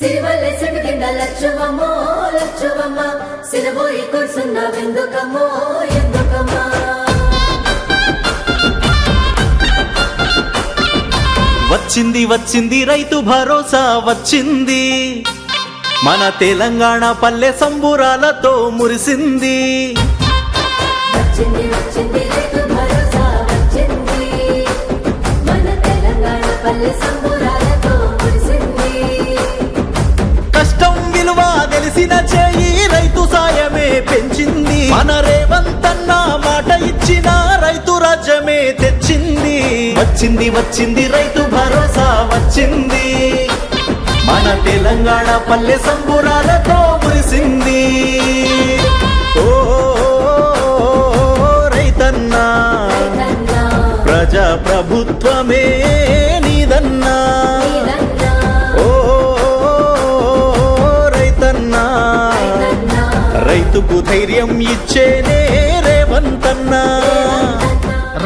సిడిగిండ లక్షవమ్మో లక్షవమ్మ సిరబోయి కూర్చున్నావెందుకమ్మో ఎందుకమ్మా? వచ్చింది వచ్చింది రైతు భరోసా వచ్చింది. మన తెలంగాణ పల్లె సంబురాలతో మురిసింది. మన తెలంగాణ పల్లె సంబురాలతో తెలిసిన చేయి రైతు సాయమే పెంచింది. మన రేవంతన్న మాట ఇచ్చిన రైతు రాజ్యమే తెచ్చింది. వచ్చింది వచ్చింది రైతు భరోసా వచ్చింది. మన తెలంగాణ పల్లె సంబురాలతో మురిసింది. ఓ రైతన్నా, ప్రజా ప్రభుత్వమే రైతుకు ధైర్యం ఇచ్చేనే రేవంతన్నా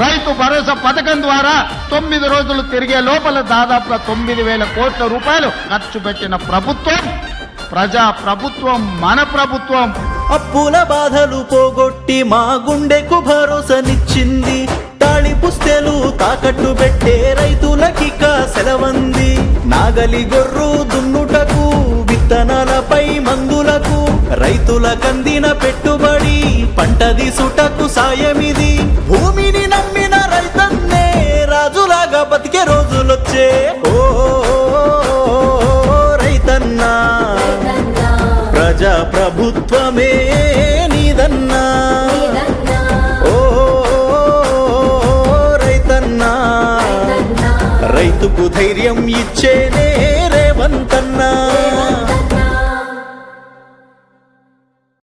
రైతు భరోసా పథకం ద్వారా తొమ్మిది రోజులు తిరిగే లోపల దాదాపుగా తొమ్మిది వేల కోట్ల రూపాయలు ఖర్చు పెట్టిన ప్రభుత్వం ప్రజా ప్రభుత్వం మన ప్రభుత్వం. అప్పుల బాధలు పోగొట్టి మా గుండెకు భరోసానిచ్చింది. తాళి పుస్తెలు తాకట్టు పెట్టే రైతులకిక సెలవంది. నాగలి గొర్రు దున్నుటకు విత్తనాలపై మందులకు రైతుల కందిన పెట్టుబడి పంట దిసుటకు సాయమిది. భూమిని నమ్మిన రైతన్నే రాజులాగా బతికే రోజులొచ్చే. ఓ రైతన్నా ప్రజా ప్రభుత్వమే నీదన్నా. ఓ రైతన్నా రైతుకు ధైర్యం ఇచ్చేనే